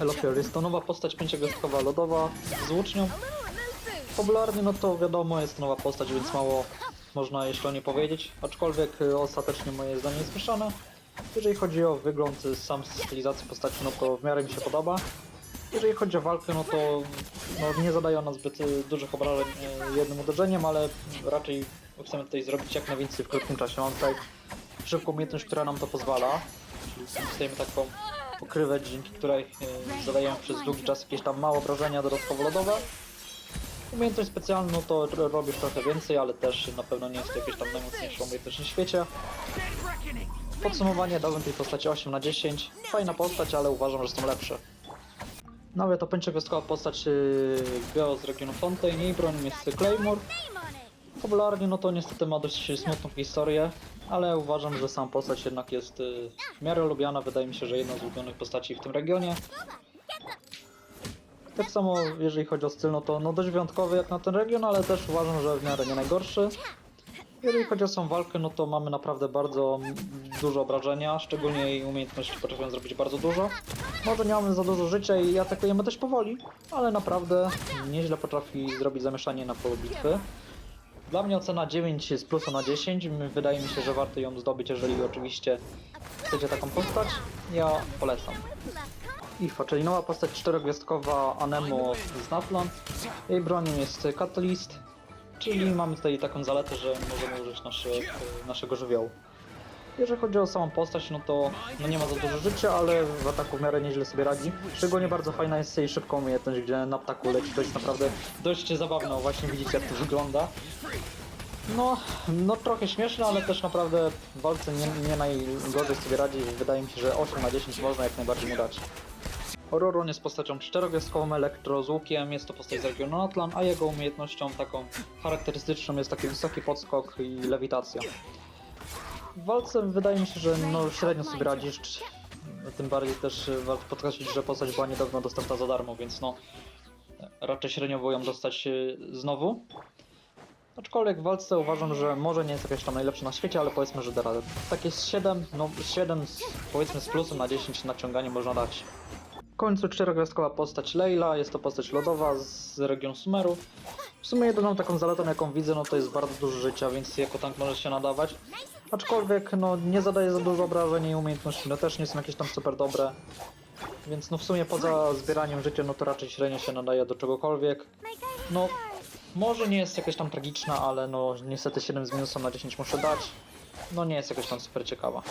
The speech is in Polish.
Elofior jest to nowa postać pięciogwiazdkowa lodowa z włócznią. Popularnie no to wiadomo jest to nowa postać, więc mało można jeszcze o niej powiedzieć, aczkolwiek y, ostatecznie moje zdanie jest mieszane. Jeżeli chodzi o wygląd, y, sam stylizację postaci, no to w miarę mi się podoba. Jeżeli chodzi o walkę, no to no, nie zadaje ona zbyt y, dużych obrażeń jednym uderzeniem, ale raczej chcemy tutaj zrobić jak najwięcej w krótkim czasie. Mam tutaj szybką umiejętność, która nam to pozwala. Czyli dostajemy taką pokrywę, dzięki której y, zadajemy przez długi czas jakieś tam małe obrażenia dodatkowo lodowe. Umiejętność specjalną no to ro- robisz trochę więcej, ale też na pewno nie jest to jakieś tam najmocniejsza umiejętność na świecie. Podsumowanie dałbym tej postaci 8 na 10. Fajna postać, ale uważam, że są lepsze. Nawet to pięciogwiazdkowa postać yy, Geo z regionu Fontaine, jej bronią jest Claymore. Popularnie no to niestety ma dość smutną historię, ale uważam, że sam postać jednak jest yy, w miarę lubiana. Wydaje mi się, że jedna z ulubionych postaci w tym regionie. Tak samo jeżeli chodzi o styl, no to no dość wyjątkowy jak na ten region, ale też uważam, że w miarę nie najgorszy. Jeżeli chodzi o samą walkę, no to mamy naprawdę bardzo dużo obrażenia, szczególnie jej umiejętności potrafią zrobić bardzo dużo. Może nie mamy za dużo życia i atakujemy dość powoli, ale naprawdę nieźle potrafi zrobić zamieszanie na polu bitwy. Dla mnie ocena 9 z plusa na 10. Wydaje mi się, że warto ją zdobyć, jeżeli oczywiście chcecie taką postać. Ja polecam. Ifa, czyli nowa postać czterogwiazdkowa Anemo z Natland. Jej bronią jest Catalyst, czyli mamy tutaj taką zaletę, że możemy użyć naszego żywiołu. Jeżeli chodzi o samą postać, no to no nie ma za dużo życia, ale w ataku w miarę nieźle sobie radzi. Szczególnie bardzo fajna jest jej szybka umiejętność, gdzie na ptaku leci. To jest naprawdę dość zabawne, właśnie widzicie jak to wygląda. No, no trochę śmieszne, ale też naprawdę w walce nie, nie najgorzej sobie radzi. Wydaje mi się, że 8 na 10 można jak najbardziej mu dać. Auroron jest postacią czterogwiazdkową elektro z łukiem, jest to postać z regionu Atlan, a jego umiejętnością taką charakterystyczną jest taki wysoki podskok i lewitacja. Walce wydaje mi się, że no średnio sobie radzisz, tym bardziej też y, warto podkreślić, że postać była niedawno dostępna za darmo, więc no raczej średnio było ją dostać y, znowu. Aczkolwiek w walce uważam, że może nie jest jakaś tam najlepsza na świecie, ale powiedzmy, że da radę. Takie z 7, no 7 z, powiedzmy z plusem na 10 naciąganie można dać. Końcu czterogwiazdkowa postać Leila, jest to postać lodowa z regionu Sumeru. W sumie jedyną taką zaletą jaką widzę, no to jest bardzo dużo życia, więc jako tank może się nadawać. Aczkolwiek no nie zadaje za dużo obrażeń i umiejętności no też nie są jakieś tam super dobre. Więc no w sumie poza zbieraniem życia, no to raczej średnio się nadaje do czegokolwiek. No może nie jest jakaś tam tragiczna, ale no niestety 7 z minusem na 10 muszę dać. No nie jest jakaś tam super ciekawa.